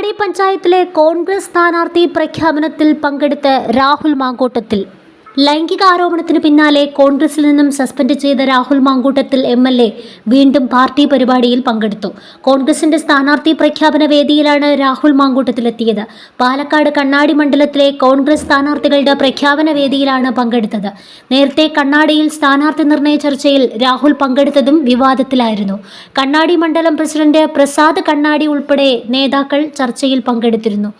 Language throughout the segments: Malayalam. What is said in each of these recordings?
കണ്ണാടി പഞ്ചായത്തിലെ കോൺഗ്രസ് സ്ഥാനാർത്ഥി പ്രഖ്യാപനത്തിൽ പങ്കെടുത്ത് രാഹുൽ മാങ്കോട്ടത്തിൽ. ലൈംഗിക ആരോപണത്തിന് പിന്നാലെ കോൺഗ്രസിൽ നിന്നും സസ്പെൻഡ് ചെയ്ത Rahul Mamkootathil M L A വീണ്ടും പാർട്ടി പരിപാടിയിൽ പങ്കെടുത്തു. കോൺഗ്രസിന്റെ സ്ഥാനാർത്ഥി പ്രഖ്യാപന വേദിയിലാണ് രാഹുൽ മാങ്കൂട്ടത്തിലെത്തിയത്. പാലക്കാട് കണ്ണാടി മണ്ഡലത്തിലെ കോൺഗ്രസ് സ്ഥാനാർത്ഥികളുടെ പ്രഖ്യാപന വേദിയിലാണ് പങ്കെടുത്തത്. നേരത്തെ കണ്ണാടിയിൽ സ്ഥാനാർത്ഥി നിർണയ ചർച്ചയിൽ രാഹുൽ പങ്കെടുത്തതും വിവാദത്തിലായിരുന്നു. കണ്ണാടി മണ്ഡലം പ്രസിഡന്റ് പ്രസാദ് കണ്ണാടി ഉൾപ്പെടെ നേതാക്കൾ ചർച്ചയിൽ പങ്കെടുത്തിരുന്നു.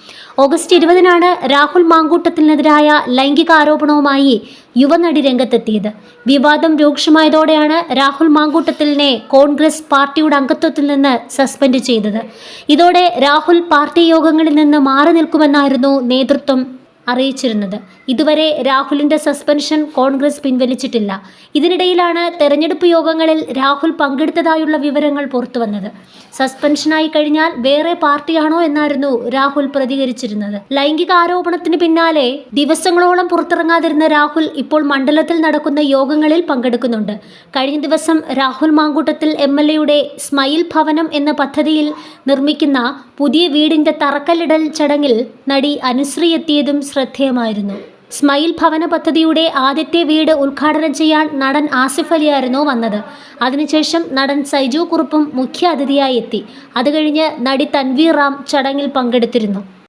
ഓഗസ്റ്റ് ഇരുപതിനാണ് രാഹുൽ മാങ്കൂട്ടത്തിനെതിരായ ലൈംഗിക ആരോപണവുമായി യുവനടി രംഗത്തെത്തിയത്. വിവാദം രൂക്ഷമായതോടെയാണ് രാഹുൽ മാങ്കൂട്ടത്തിലിനെ കോൺഗ്രസ് പാർട്ടിയുടെ അംഗത്വത്തിൽ നിന്ന് സസ്പെൻഡ് ചെയ്തത്. ഇതോടെ രാഹുൽ പാർട്ടി യോഗങ്ങളിൽ നിന്ന് മാറി നിൽക്കുമെന്നായിരുന്നു നേതൃത്വം അറിയിച്ചിരുന്നത്. ഇതുവരെ രാഹുലിന്റെ സസ്പെൻഷൻ കോൺഗ്രസ് പിൻവലിച്ചിട്ടില്ല. ഇതിനിടയിലാണ് തെരഞ്ഞെടുപ്പ് യോഗങ്ങളിൽ രാഹുൽ പങ്കെടുത്തതായുള്ള വിവരങ്ങൾ പുറത്തുവന്നത്. സസ്പെൻഷനായി കഴിഞ്ഞാൽ വേറെ പാർട്ടിയാണോ എന്നായിരുന്നു രാഹുൽ പ്രതികരിച്ചിരുന്നത്. ലൈംഗിക ആരോപണത്തിന് പിന്നാലെ ദിവസങ്ങളോളം പുറത്തിറങ്ങാതിരുന്ന രാഹുൽ ഇപ്പോൾ മണ്ഡലത്തിൽ നടക്കുന്ന യോഗങ്ങളിൽ പങ്കെടുക്കുന്നുണ്ട്. കഴിഞ്ഞ ദിവസം രാഹുൽ മാങ്കൂട്ടത്തിൽ എം എൽ എയുടെ സ്മൈൽ ഭവനം എന്ന പദ്ധതിയിൽ നിർമ്മിക്കുന്ന പുതിയ വീടിന്റെ തറക്കല്ലിടൽ ചടങ്ങിൽ നടി അനുശ്രീ എത്തിയതും ശ്രദ്ധേയമായിരുന്നു. സ്മൈൽ ഭവന പദ്ധതിയുടെ ആദ്യത്തെ വീട് ഉദ്ഘാടനം ചെയ്യാൻ നടൻ ആസിഫ് അലിയായിരുന്നു വന്നത്. അതിനുശേഷം നടൻ സൈജു കുറുപ്പും മുഖ്യ അതിഥിയായി എത്തി. അതുകഴിഞ്ഞ് നടി തൻവീർ റാം ചടങ്ങിൽ പങ്കെടുത്തിരുന്നു.